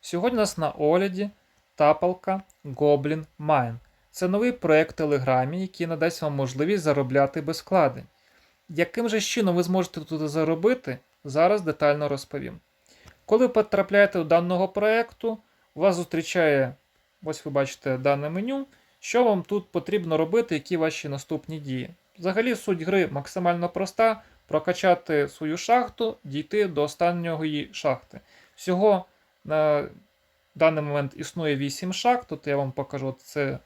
Сьогодні у нас на огляді тапалка Goblin Mine. Це новий проект Телеграмі, який надасть вам можливість заробляти без вкладень. Яким же чином ви зможете тут заробити, зараз детально розповім. Коли потрапляєте до даного проекту, вас зустрічає, ось ви бачите дане меню, що вам тут потрібно робити, які ваші наступні дії. Взагалі суть гри максимально проста: прокачати свою шахту, дійти до останньої шахти. Всього на даний момент існує 8 шахт. Тут я вам покажу це е,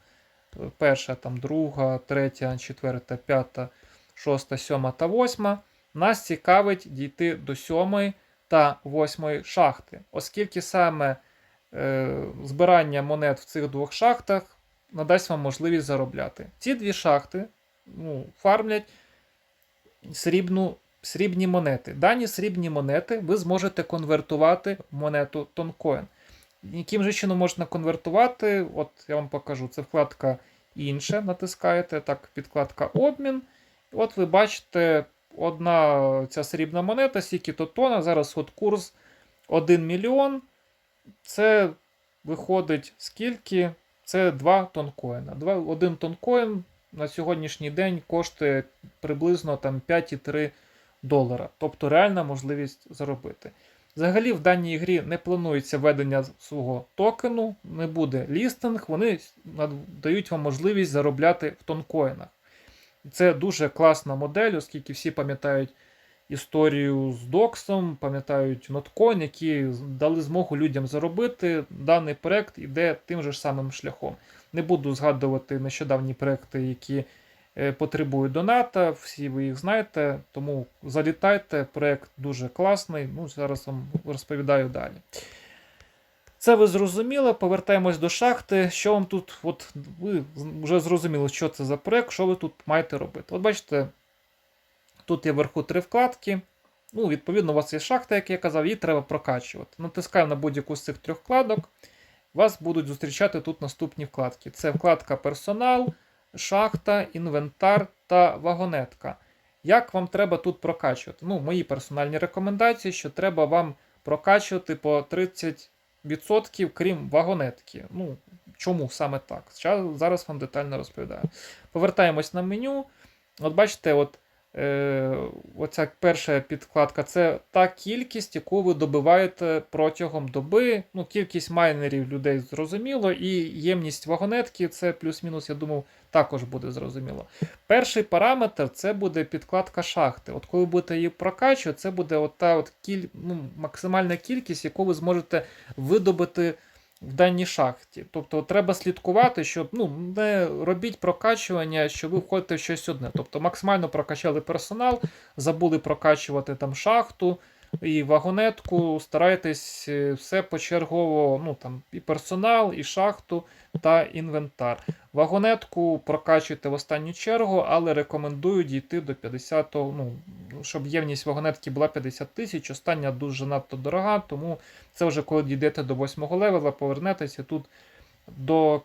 перша, там, друга, третя, четверта, п'ята, шоста, сьома та восьма. Нас цікавить дійти до сьомої та восьмої шахти, оскільки саме е, збирання монет в цих двох шахтах надасть вам можливість заробляти. Ці дві шахти ну, фармлять срібну, срібні монети. Дані срібні монети ви зможете конвертувати в монету тонкоін. Яким же чином можна конвертувати? От я вам покажу. Це вкладка інше. Натискаєте, так, підкладка обмін. От ви бачите, одна ця срібна монета, скільки то тона. Зараз от курс 1 мільйон. Це виходить скільки? Це 2 тонкоїна. 2, один тонкоін на сьогоднішній день коштує приблизно там 5,3 долара. Тобто реальна можливість заробити. Взагалі, в даній грі не планується введення свого токену, не буде лістинг, вони дають вам можливість заробляти в тонкоїнах. Це дуже класна модель, оскільки всі пам'ятають історію з Доксом, пам'ятають ноткоін, які дали змогу людям заробити. Даний проект іде тим же самим шляхом. Не буду згадувати нещодавні проекти, які потребують доната. Всі ви їх знаєте, тому залітайте. Проект дуже класний. Ну, Зараз вам розповідаю далі. Це ви зрозуміли. Повертаємось до шахти. Що вам тут, от ви вже зрозуміли, що це за проект, що ви тут маєте робити. От бачите, тут є вверху три вкладки. Ну, Відповідно, у вас є шахта, як я казав, її треба прокачувати. Натискаю на будь-яку з цих трьох вкладок. Вас будуть зустрічати тут наступні вкладки: це вкладка персонал, шахта, інвентар та вагонетка. Як вам треба тут прокачувати? Ну, Мої персональні рекомендації, що треба вам прокачувати по 30%, крім вагонетки. Ну, Чому саме так? Зараз вам детально розповідаю. Повертаємось на меню. От бачите, от Е, оця перша підкладка це та кількість, яку ви добиваєте протягом доби. Ну, Кількість майнерів людей зрозуміло, і ємність вагонетки це плюс-мінус, я думав, також буде зрозуміло. Перший параметр це буде підкладка шахти. От Коли будете її прокачувати, це буде от та от кіль... ну, максимальна кількість, яку ви зможете видобити в даній шахті. Тобто треба слідкувати, щоб ну, не робіть прокачування, що ви входите в щось одне. Тобто максимально прокачали персонал, забули прокачувати там шахту і вагонетку, старайтесь е, все почергово, ну там і персонал, і шахту та інвентар. Вагонетку прокачуйте в останню чергу, але рекомендую дійти до 50, ну, щоб ємність вагонетки була 50 тисяч. Остання дуже надто дорога, тому це вже коли дійдете до 8 левела, повернетеся тут до,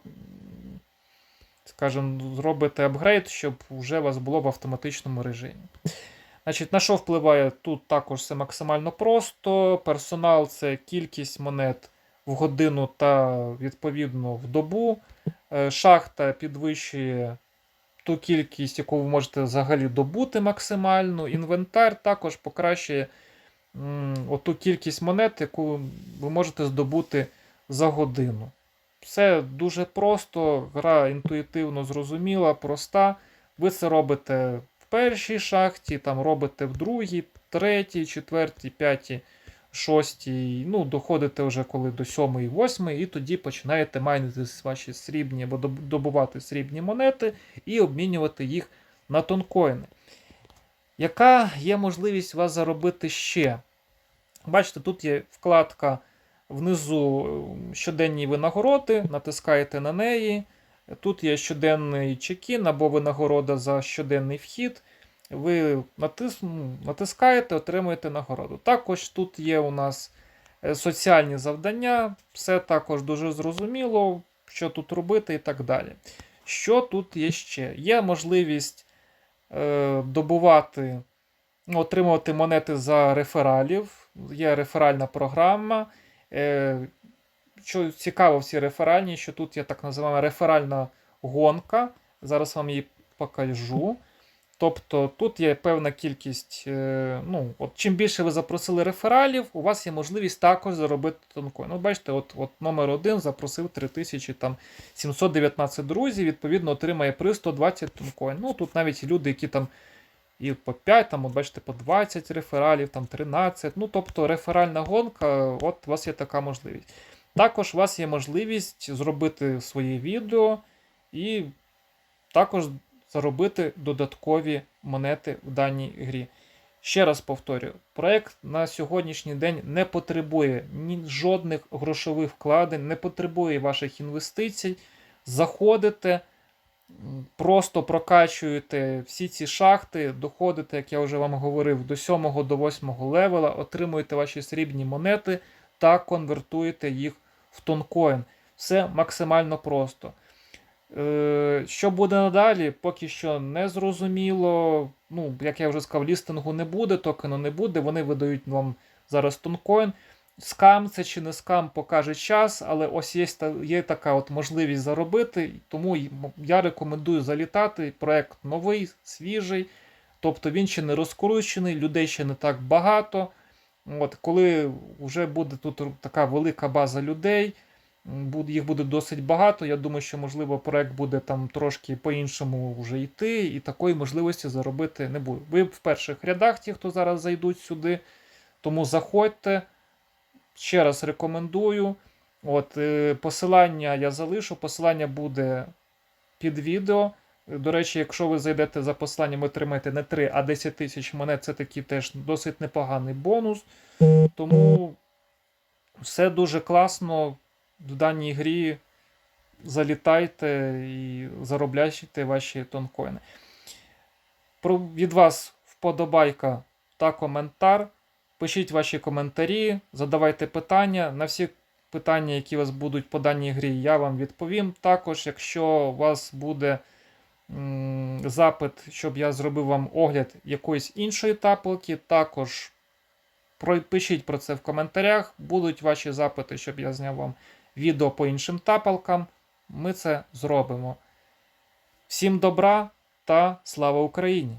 скажімо, зробите апгрейд, щоб вже у вас було в автоматичному режимі. Значить, На що впливає тут також все максимально просто. Персонал це кількість монет в годину та відповідно в добу. Е, шахта підвищує ту кількість, яку ви можете взагалі добути максимально. Інвентар також покращує оту кількість монет, яку ви можете здобути за годину. Все дуже просто, гра інтуїтивно зрозуміла, проста. Ви це робите першій шахті, там робите в другій, третій, четвертій, п'ятій шостій, ну, доходите вже коли до сьомої, восьмої, і тоді починаєте майнити ваші срібні або добувати срібні монети і обмінювати їх на тонкоїни. Яка є можливість вас заробити ще? Бачите, тут є вкладка внизу щоденні винагороди, натискаєте на неї. Тут є щоденний чекін або винагорода за щоденний вхід ви натис... натискаєте, отримуєте нагороду. Також тут є у нас е, соціальні завдання, все також дуже зрозуміло, що тут робити і так далі. Що тут є ще? Є можливість е, добувати, отримувати монети за рефералів, є реферальна програма. Е, що цікаво в цій реферальній, що тут є так називаємо реферальна гонка. Зараз вам її покажу. Тобто тут є певна кількість. е, Ну, от Чим більше ви запросили рефералів, у вас є можливість також заробити тонкоін. Ну, бачите, от, от номер один запросив 3719 друзів, відповідно, отримає приз 120 тонкоін. Ну, тут навіть люди, які там і по 5, там, от бачите, по 20 рефералів, там 13. Ну, тобто реферальна гонка, от у вас є така можливість. Також у вас є можливість зробити своє відео і також заробити додаткові монети в даній грі. Ще раз повторюю, проект на сьогоднішній день не потребує ні жодних грошових вкладень, не потребує ваших інвестицій. Заходите, просто прокачуєте всі ці шахти, доходите, як я вже вам говорив, до 7 до 8 левела, отримуєте ваші срібні монети та конвертуєте їх в тонкоін. Все максимально просто. Е, Що буде надалі, поки що не зрозуміло. Ну, як я вже сказав, лістингу не буде, токену не буде. Вони видають вам зараз тонкоін. Скам це чи не скам покаже час, але ось є, є така от можливість заробити. Тому я рекомендую залітати. Проект новий, свіжий. Тобто він ще не розкручений, людей ще не так багато. От, коли вже буде тут така велика база людей, їх буде досить багато. Я думаю, що можливо проект буде там трошки по-іншому вже йти, і такої можливості заробити не буде. Ви в перших рядах, ті, хто зараз зайдуть сюди, тому заходьте. Ще раз рекомендую. От, е, посилання я залишу, посилання буде під відео. До речі, якщо ви зайдете за посиланням, ви отримаєте не 3, а 10 тисяч монет. Це такий теж досить непоганий бонус. Тому все дуже класно в даній грі. Залітайте і заробляйте ваші тонкоїни. Про, від вас вподобайка та коментар. Пишіть ваші коментарі, задавайте питання. На всі питання, які у вас будуть по даній грі, я вам відповім. Також, якщо у вас буде запит, щоб я зробив вам огляд якоїсь іншої тапелки, також пишіть про це в коментарях. Будуть ваші запити, щоб я зняв вам відео по іншим тапалкам. Ми це зробимо. Всім добра та слава Україні!